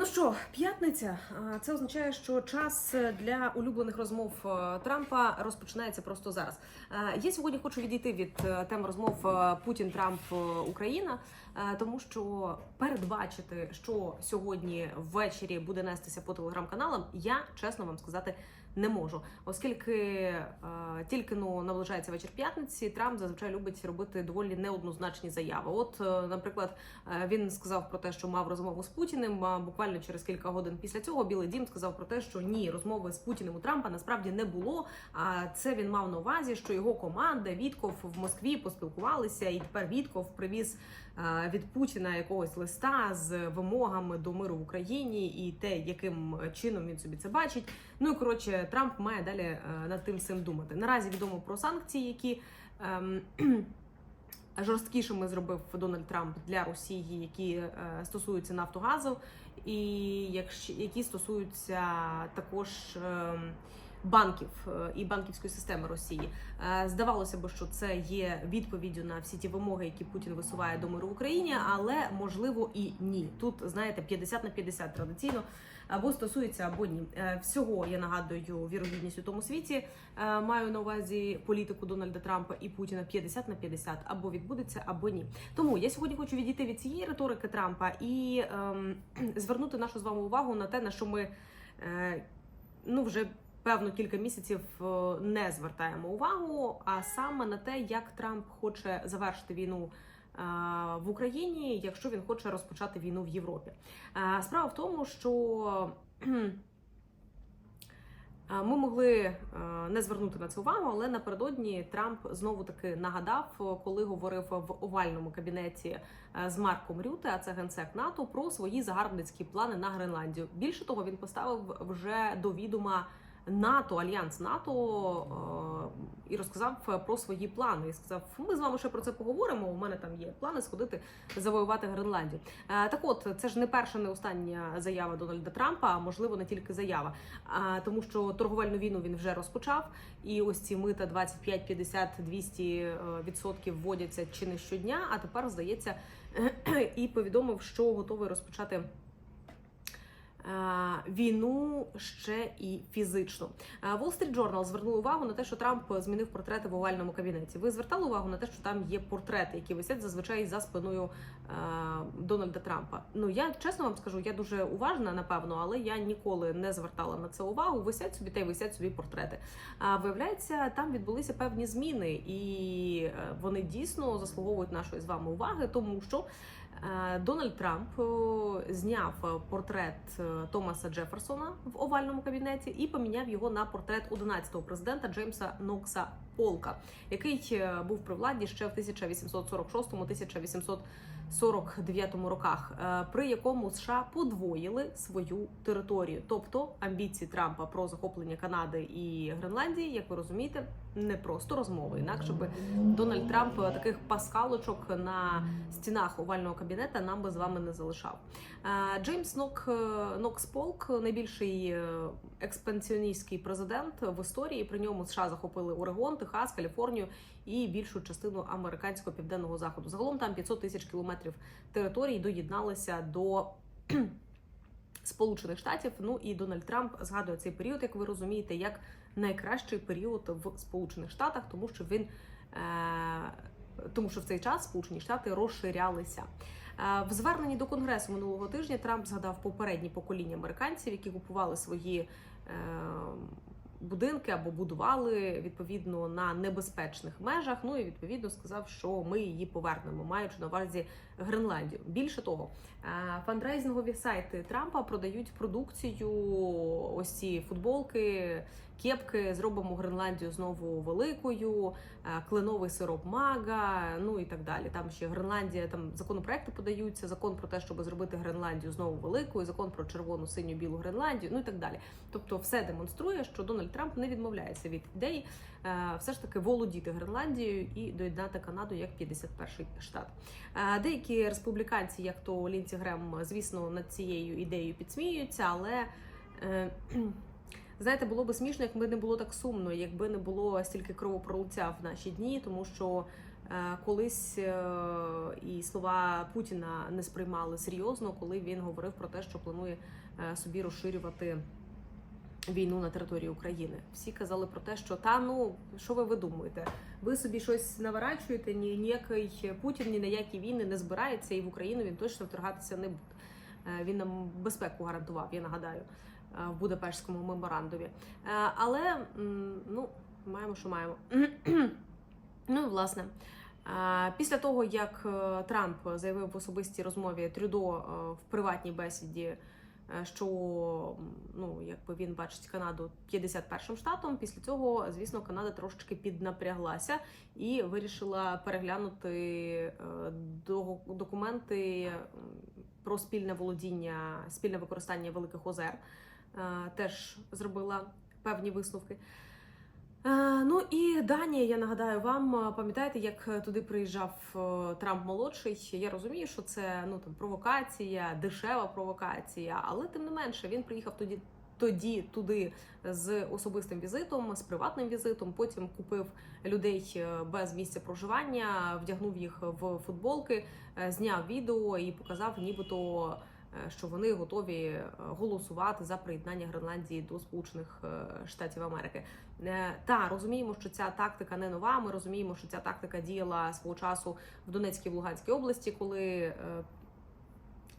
Ну що, п'ятниця? Це означає, що час для улюблених розмов е, Трампа розпочинається просто зараз. Е, Я сьогодні хочу відійти від е, тем розмов Путін, Трамп, Україна, тому що передбачити, що сьогодні ввечері буде нестися по телеграм-каналам, я чесно вам сказати не можу, оскільки е, тільки ну наближається вечір п'ятниці. Трамп зазвичай любить робити доволі неоднозначні заяви. От, е, наприклад, е, він сказав про те, що мав розмову з Путіним. а Буквально через кілька годин після цього Білий Дім сказав про те, що ні, розмови з Путіним у Трампа насправді не було. А це він мав на увазі, що його команда Вітков в Москві поспілкувалися, і тепер Вітков привіз е, від Путіна якогось листа з вимогами до миру в Україні і те, яким чином він собі це бачить. Ну і коротше, Трамп має далі е, над тим всім думати. Наразі відомо про санкції, які. ем, Жорсткішими зробив Дональд Трамп для Росії, які е, стосуються Нафтогазу, і які стосуються також ем, банків е, і банківської системи Росії. Е, Здавалося б, що це є відповіддю на всі ті вимоги, які Путін висуває до миру в Україні, але можливо і ні. Тут знаєте 50 на 50 традиційно. Або стосується, або ні. Е, Всього я нагадую вірогідність у тому світі. Маю на увазі політику Дональда Трампа і Путіна 50 на 50. або відбудеться, або ні. Тому я сьогодні хочу відійти від цієї риторики Трампа і ем, звернути нашу з вами увагу на те, на що ми е, ну вже певно кілька місяців е, не звертаємо увагу, а саме на те, як Трамп хоче завершити війну. е, В Україні, якщо він хоче розпочати війну в Європі, Е, справа в тому, що ми могли не звернути на це увагу, але напередодні Трамп знову таки нагадав, коли говорив в овальному кабінеті з Марком Рюте, а це генсек НАТО, про свої загарбницькі плани на Гренландію. Більше того, він поставив вже до відома НАТО, альянс НАТО е, і розказав про свої плани. І сказав: ми з вами ще про це поговоримо. У мене там є плани сходити завоювати Гренландію. Е, Так, от це ж не перша, не остання заява Дональда Трампа, а можливо не тільки заява, тому, що торговельну війну він вже розпочав, і ось ці мита 25, 50, 200 е, відсотків вводяться чи не щодня. А тепер здається і повідомив, що готовий розпочати. Е, Війну ще і фізично. Е, Wall Street Journal звернув увагу на те, що Трамп змінив портрети в овальному кабінеті. Ви звертали увагу на те, що там є портрети, які висять зазвичай за спиною е, Дональда Трампа. Ну я чесно вам скажу, я дуже уважна, напевно, але я ніколи не звертала на це увагу. Висять собі та й висять собі портрети. А виявляється, там відбулися певні зміни, і вони дійсно заслуговують нашої з вами уваги, тому що. Е, Дональд Трамп е, зняв е, портрет Томаса Джеферсона в овальному кабінеті і поміняв його на портрет 11-го президента Джеймса Нокса Полка, який е, був при владі ще в 1846-1849 роках, е, при якому США подвоїли свою територію. Тобто амбіції Трампа про захоплення Канади і Гренландії, як ви розумієте, не просто розмови. Інакше би Дональд Трамп таких паскалочок на стінах овального кабінета нам би з вами не залишав. Е, Джеймс Нок Нокс Полк найбільший експансіоністський президент в історії. При ньому США захопили Орегон, Техас, Каліфорнію і більшу частину американського південного заходу. Загалом там 500 тисяч кілометрів територій доєдналися до. Сполучених Штатів, ну і Дональд Трамп згадує цей період, як ви розумієте, як найкращий період в Сполучених Штатах, тому що він е, тому, що в цей час Сполучені Штати розширялися. Е, В зверненні до конгресу минулого тижня Трамп згадав попередні покоління американців, які купували свої е, будинки або будували відповідно на небезпечних межах. Ну і відповідно сказав, що ми її повернемо, маючи на увазі Гренландію. Більше того, е, фандрейзингові сайти Трампа продають продукцію. Ось ці футболки. Кепки зробимо Гренландію знову великою, е, кленовий сироп мага, ну і так далі. Там ще Гренландія, там законопроекти подаються, закон про те, щоб зробити Гренландію знову великою, закон про червону, синю, білу Гренландію, ну і так далі. Тобто, все демонструє, що Дональд Трамп не відмовляється від ідеї е, все ж таки володіти Гренландією і доєднати Канаду як 51-й штат. Е, Деякі республіканці, як то Лінці Грем, звісно, над цією ідеєю підсміюються, але. Знаєте, було би смішно, якби не було так сумно, якби не було стільки кровопролиття в наші дні, тому що Е, Колись е, і слова Путіна не сприймали серйозно, коли він говорив про те, що планує е, собі розширювати війну на території України. Всі казали про те, що та ну що ви видумуєте? Ви собі щось наворачуєте, ні ніякий Путін ні на які війни не збирається, і в Україну він точно вторгатися не буде. Він нам безпеку гарантував, я нагадаю, в Будапештському меморандумі. Е, Але ну маємо, що маємо. Ну власне. е, Після того, як е, Трамп заявив в особистій розмові Трюдо е, в приватній бесіді, е, що ну, якби він бачить Канаду 51-м штатом, після цього, звісно, Канада трошечки піднапряглася і вирішила переглянути е, до- документи про спільне володіння, спільне використання великих озер. Е, Теж зробила певні висновки. Е, Ну і Данія, я нагадаю вам, е, пам'ятаєте, як туди приїжджав Трамп молодший? Я розумію, що це ну там провокація, дешева провокація, але тим не менше він приїхав тоді. Тоді туди з особистим візитом, з приватним візитом. Потім купив людей без місця проживання, вдягнув їх в футболки, зняв відео і показав, нібито що вони готові е, голосувати за приєднання Гренландії до Сполучених е, Штатів Америки. Е, Та розуміємо, що ця тактика не нова. Ми розуміємо, що ця тактика діяла свого часу в Донецькій в Луганській області, коли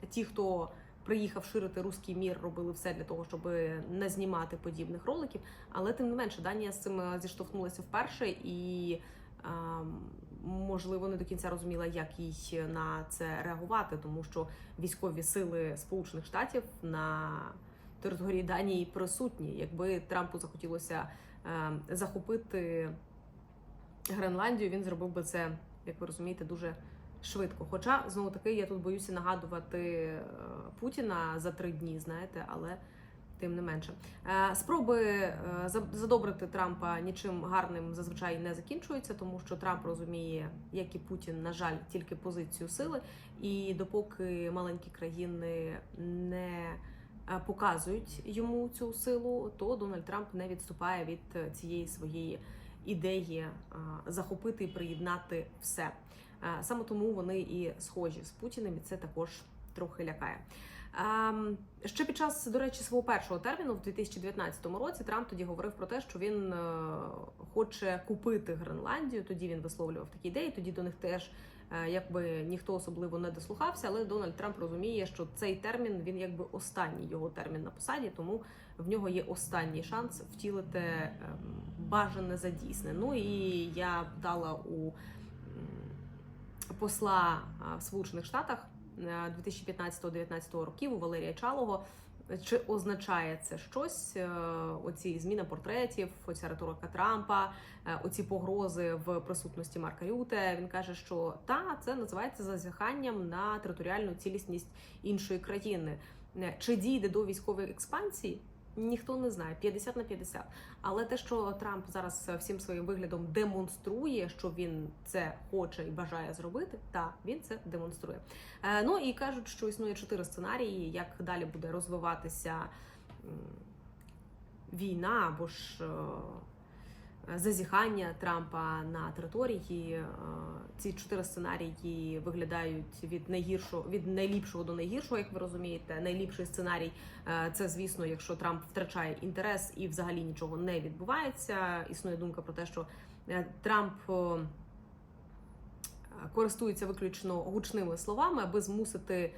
ті, хто приїхав ширити руський мір, робили все для того, щоб не знімати подібних роликів. Але тим не менше, Данія з цим зіштовхнулася вперше і. ем, Можливо, не до кінця розуміла, як їй на це реагувати, тому що військові сили Сполучених Штатів на території Данії присутні. Якби Трампу захотілося е, захопити Гренландію, він зробив би це, як ви розумієте, дуже швидко. Хоча знову таки я тут боюся нагадувати е, Путіна за три дні, знаєте, але тим не менше. Е, Спроби е, задобрити Трампа нічим гарним зазвичай не закінчуються, тому що Трамп розуміє, як і Путін, на жаль, тільки позицію сили. І допоки маленькі країни не е, показують йому цю силу, то Дональд Трамп не відступає від цієї своєї ідеї захопити і приєднати все. Саме тому вони і схожі з Путіним, і це також трохи лякає. Ем, Ще під час, до речі, свого першого терміну в 2019 році Трамп тоді говорив про те, що він е, хоче купити Гренландію. Тоді він висловлював такі ідеї. Тоді до них теж е, якби ніхто особливо не дослухався. Але Дональд Трамп розуміє, що цей термін він якби останній його термін на посаді, тому в нього є останній шанс втілити ем, бажане за дійсне. Ну і я дала у посла в Сполучених Штатах 2015-2019 років у Валерія Чалого. Чи означає це щось? е, Оці зміна портретів, оця риторика Трампа, е, оці погрози в присутності Марка Рюте. Він каже, що та це називається зазіханням на територіальну цілісність іншої країни. Е, Чи дійде до військової експансії? Ніхто не знає 50 на 50. Але те, що Трамп зараз всім своїм виглядом демонструє, що він це хоче і бажає зробити, та він це демонструє. Е, ну і кажуть, що існує чотири сценарії, як далі буде розвиватися війна або ж е, зазіхання Трампа на території. Е, Ці чотири сценарії виглядають від найгіршого від найліпшого до найгіршого, як ви розумієте. Найліпший сценарій е, це, звісно, якщо Трамп втрачає інтерес і взагалі нічого не відбувається. Існує думка про те, що е, Трамп. Користується виключно гучними словами, аби змусити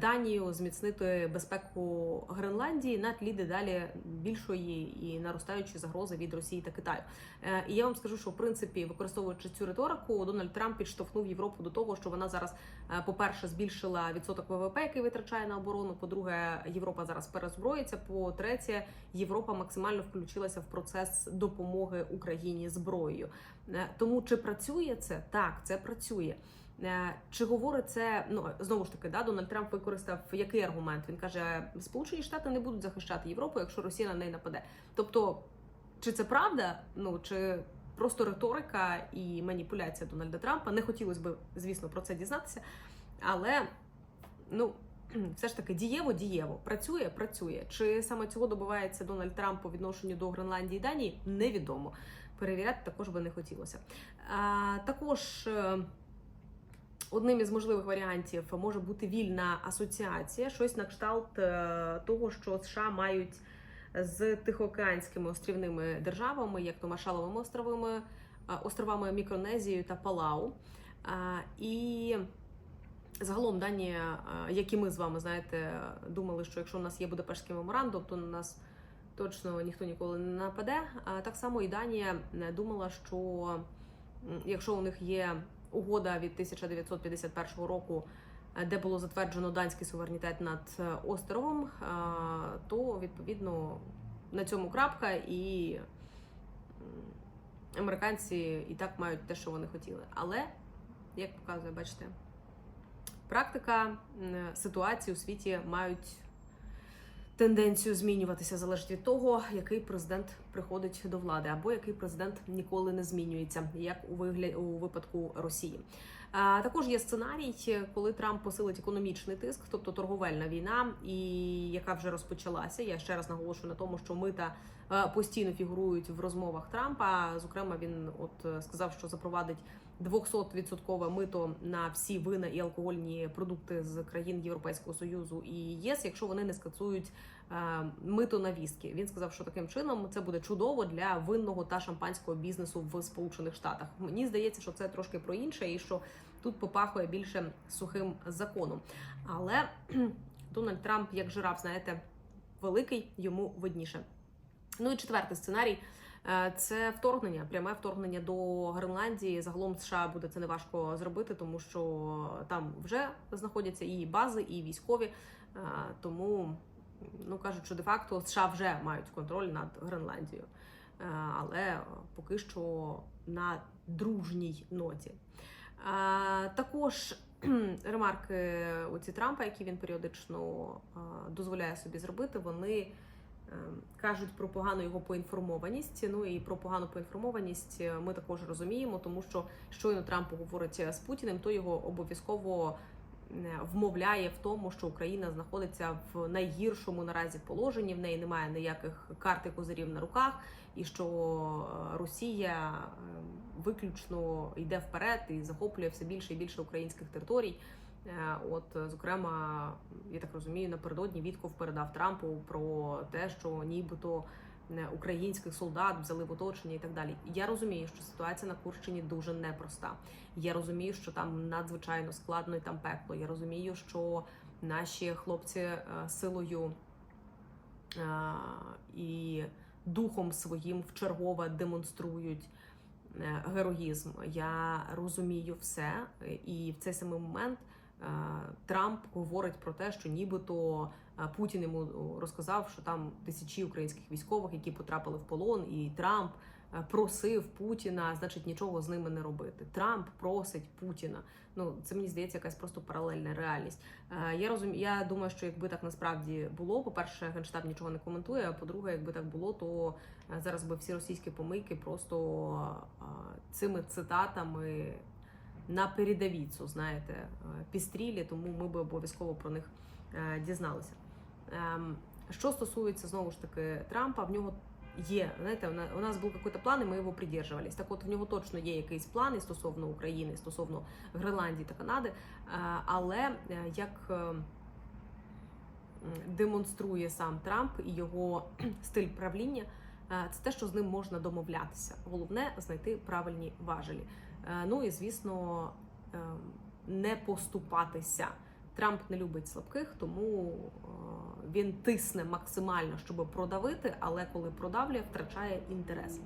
Данію зміцнити безпеку Гренландії на тлі дедалі більшої і наростаючої загрози від Росії та Китаю. Е, І я вам скажу, що в принципі, використовуючи цю риторику, Дональд Трамп підштовхнув Європу до того, що вона зараз, е, по-перше, збільшила відсоток ВВП, який витрачає на оборону. По-друге, Європа зараз перезброїться. По-третє, Європа максимально включилася в процес допомоги Україні зброєю. Е, Тому чи працює це? Так, це працює. Е, Чи говорить це ну знову ж таки, да Дональд Трамп використав який аргумент? Він каже: Сполучені Штати не будуть захищати Європу, якщо Росія на неї нападе. Тобто, чи це правда? Ну чи просто риторика і маніпуляція Дональда Трампа? Не хотілося б, звісно, про це дізнатися, але ну. Все ж таки дієво, дієво працює, працює. Чи саме цього добивається Дональд Трамп по відношенню до Гренландії і Данії? Невідомо. перевіряти також би не хотілося. А, також. Е, Одним із можливих варіантів може бути вільна асоціація, щось на кшталт е, того, що США мають з тихоокеанськими острівними державами, як то Маршаловими островами, е, островами Мікронезією та Палау. Е, І загалом дані, е, які ми з вами знаєте, думали, що якщо у нас є Будапештський меморандум, то на нас точно ніхто ніколи не нападе. Так само і Данія е, думала, що якщо у них є угода від 1951 року, е, де було затверджено данський суверенітет над е, островом, е, то відповідно на цьому крапка і американці і так мають те, що вони хотіли. Але як показує, бачите, практика ситуації у світі мають тенденцію змінюватися залежить від того, який президент приходить до влади, або який президент ніколи не змінюється, як у вигляді у випадку Росії. Також є сценарій, коли Трамп посилить економічний тиск, тобто торговельна війна, і яка вже розпочалася. Я ще раз наголошую на тому, що мита е, постійно фігурують в розмовах Трампа. Зокрема, він от е, сказав, що запровадить 200% мито на всі вина і алкогольні продукти з країн Європейського союзу і ЄС, якщо вони не скасують е, мито на віскі. Він сказав, що таким чином це буде чудово для винного та шампанського бізнесу в Сполучених Штатах. Мені здається, що це трошки про інше, і що тут попахує більше сухим законом. Але Дональд Трамп, як жираф, знаєте, великий йому видніше. Ну і четвертий сценарій. Е, Це вторгнення, пряме вторгнення до Гренландії. Загалом США буде це неважко зробити, тому що там вже знаходяться і бази, і військові. Е, Тому ну кажуть, що де-факто США вже мають контроль над Гренландією, Е, але поки що на дружній ноті. Також ремарки оці Трампа, які він періодично дозволяє собі зробити, вони кажуть про погану його поінформованість. Ну і про погану поінформованість е, ми також розуміємо, тому що щойно Трамп говорить з Путіним, то його обов'язково е, вмовляє в тому, що Україна знаходиться в найгіршому наразі положенні. В неї немає ніяких карт і козирів на руках, і що е, Росія е, виключно йде вперед і захоплює все більше і більше українських територій. Е, От, е, зокрема, я так розумію, напередодні Вітков передав Трампу про те, що нібито е, українських солдат взяли в оточення і так далі. Я розумію, що ситуація на Курщині дуже непроста. Я розумію, що там надзвичайно складно і там пекло. Я розумію, що наші хлопці силою і духом своїм вчергове демонструють героїзм. Я розумію все, і в цей самий момент Трамп говорить про те, що нібито е, Путін йому розказав, що там тисячі українських військових, які потрапили в полон, і Трамп е, просив Путіна, значить, нічого з ними не робити. Трамп просить Путіна. Ну це мені здається, якась просто паралельна реальність. Е, Я розумію, я думаю, що якби так насправді було, по-перше, генштаб нічого не коментує. А по-друге, якби так було, то е, зараз би всі російські помийки просто е, цими цитатами на передовіцю, знаєте, е, пістрілі, тому ми би обов'язково про них е, дізналися. Ем, Що стосується знову ж таки Трампа, в нього є, знаєте, у нас був якийсь план, і ми його придержувались. Так от в нього точно є якийсь план і стосовно України, і стосовно Гренландії та Канади. Е, Але е, як е, демонструє сам Трамп і його стиль правління, це те, що з ним можна домовлятися. Головне знайти правильні важелі. Е, Ну і звісно, е, не поступатися. Трамп не любить слабких, тому е, він тисне максимально, щоб продавити, але коли продавлює, втрачає інтерес.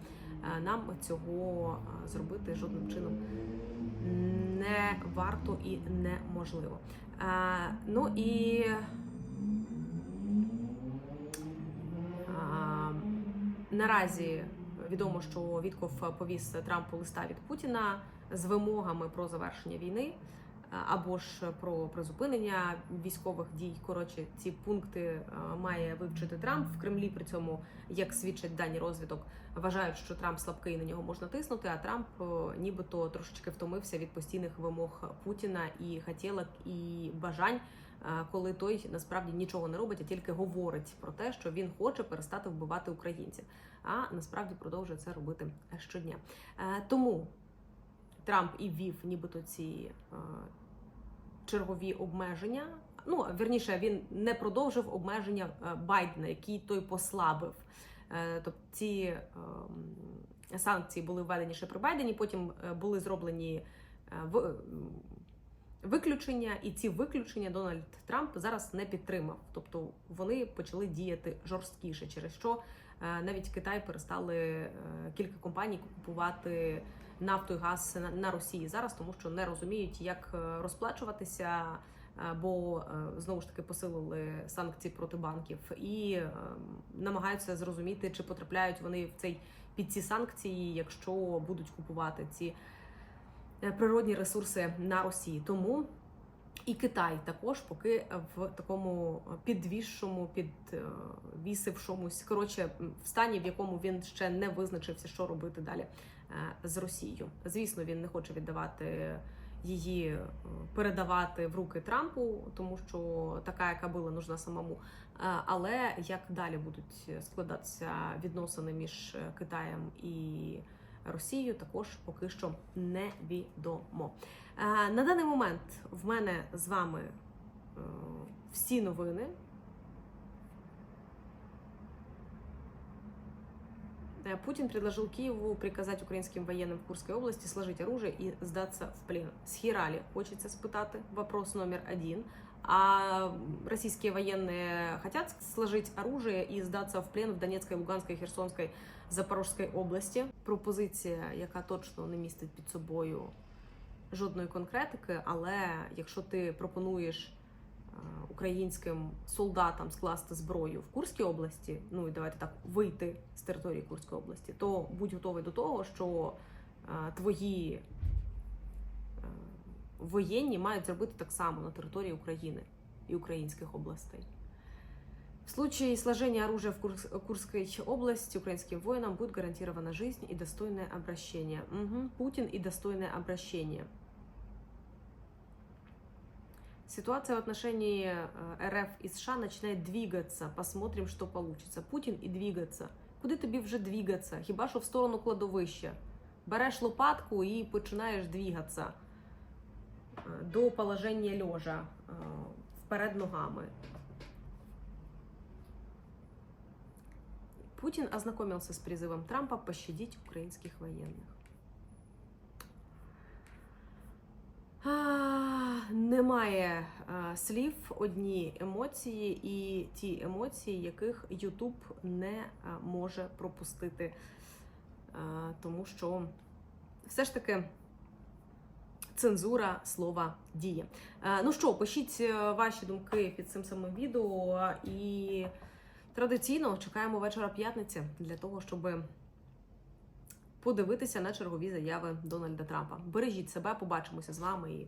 Нам цього зробити жодним чином не варто і неможливо. Ну і наразі відомо, що Вітков повіз Трампу листа від Путіна з вимогами про завершення війни або ж про призупинення військових дій. Коротше, ці пункти має вивчити Трамп в Кремлі. При цьому, як свідчать дані розвідок, вважають, що Трамп слабкий на нього можна тиснути. А Трамп нібито трошечки втомився від постійних вимог Путіна і хотілок і бажань е, коли той насправді нічого не робить, а тільки говорить про те, що він хоче перестати вбивати українців, а насправді продовжує це робити щодня. Е, Тому Трамп і ввів нібито ці е, чергові обмеження. Ну, верніше, він не продовжив обмеження е, Байдена, які той послабив. Е, Тобто ці ем, санкції були введені ще при Байдені, потім е, були зроблені е, виключення, і ці виключення Дональд Трамп зараз не підтримав. Тобто вони почали діяти жорсткіше, через що е, навіть Китай перестали е, кілька компаній купувати нафту і газ на- Росії зараз, тому що не розуміють, як е, розплачуватися. Бо знову ж таки посилили санкції проти банків і намагаються зрозуміти, чи потрапляють вони в цей під ці санкції, якщо будуть купувати ці природні ресурси на Росії. Тому і Китай також поки в такому підвішому, підвісившомусь, коротше, в стані, в якому він ще не визначився, що робити далі е, з Росією. Звісно, він не хоче віддавати її, е, передавати в руки Трампу, тому що така, яка була, нужна самому. Е, Але як далі будуть складатися відносини між е, Китаєм і Росією, також поки що невідомо. Е, На даний момент в мене з вами е, всі новини. Э, Путин предложил Киеву приказать украинским военным в Курской области сложить оружие и сдаться в плен. Схерали, хочется спытати, вопрос номер один. А российские военные хотят сложить оружие и сдаться в плен в Донецкой, Луганской, Херсонской, Запорожській області. Пропозиція, яка точно не містить під собою жодної конкретики, але якщо ти пропонуєш е, українським солдатам скласти зброю в Курській області, ну і давайте так вийти з території Курської області, то будь готовий до того, що е, твої воєнні мають зробити так само на території України і українських областей. В случае сложения оружия в Курс- Курской области украинским воинам будет гарантирована жизнь и достойное обращение. Мгм. Путин и достойное обращение. Ситуация в отношении э, РФ и США начинает двигаться. Посмотрим, что получится. Путін і двигаться. Куди тобі вже двигаться? Хіба що в сторону кладовища? Береш лопатку і починаєш двигатися до положення льожа е, вперед ногами. Путин ознакомился с призывом Трампа пощадить украинских военных. Немає а, слів, одні емоції, і ті емоції, яких Ютуб не а, може пропустити. Тому що все ж таки цензура слова діє. Ну що, пишіть е, ваші думки під цим самим відео і. Традиційно чекаємо вечора п'ятниці для того, щоб подивитися на чергові заяви Дональда Трампа. Бережіть себе, побачимося з вами і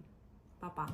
па-па.